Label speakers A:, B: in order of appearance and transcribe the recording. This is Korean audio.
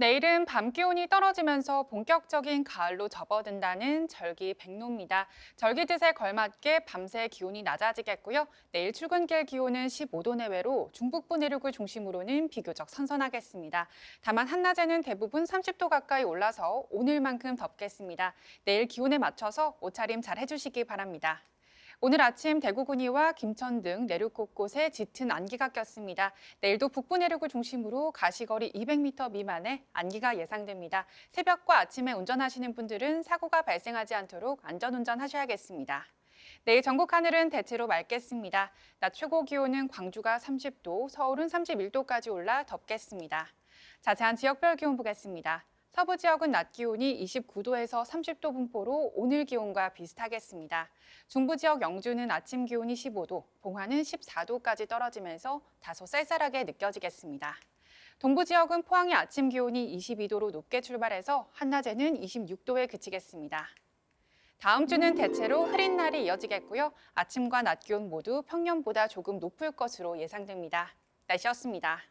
A: 내일은 밤 기온이 떨어지면서 본격적인 가을로 접어든다는 절기 백로입니다. 절기 뜻에 걸맞게 밤새 기온이 낮아지겠고요. 내일 출근길 기온은 15도 내외로 중북부 내륙을 중심으로는 비교적 선선하겠습니다. 다만 한낮에는 대부분 30도 가까이 올라서 오늘만큼 덥겠습니다. 내일 기온에 맞춰서 옷차림 잘 해주시기 바랍니다. 오늘 아침 대구군이와 김천 등 내륙 곳곳에 짙은 안개가 꼈습니다. 내일도 북부 내륙을 중심으로 가시거리 200m 미만의 안개가 예상됩니다. 새벽과 아침에 운전하시는 분들은 사고가 발생하지 않도록 안전운전 하셔야겠습니다. 내일 전국 하늘은 대체로 맑겠습니다. 낮 최고 기온은 광주가 30도, 서울은 31도까지 올라 덥겠습니다. 자세한 지역별 기온 보겠습니다. 서부 지역은 낮 기온이 29도에서 30도 분포로 오늘 기온과 비슷하겠습니다. 중부 지역 영주는 아침 기온이 15도, 봉화는 14도까지 떨어지면서 다소 쌀쌀하게 느껴지겠습니다. 동부 지역은 포항의 아침 기온이 22도로 높게 출발해서 한낮에는 26도에 그치겠습니다. 다음 주는 대체로 흐린 날이 이어지겠고요. 아침과 낮 기온 모두 평년보다 조금 높을 것으로 예상됩니다. 날씨였습니다.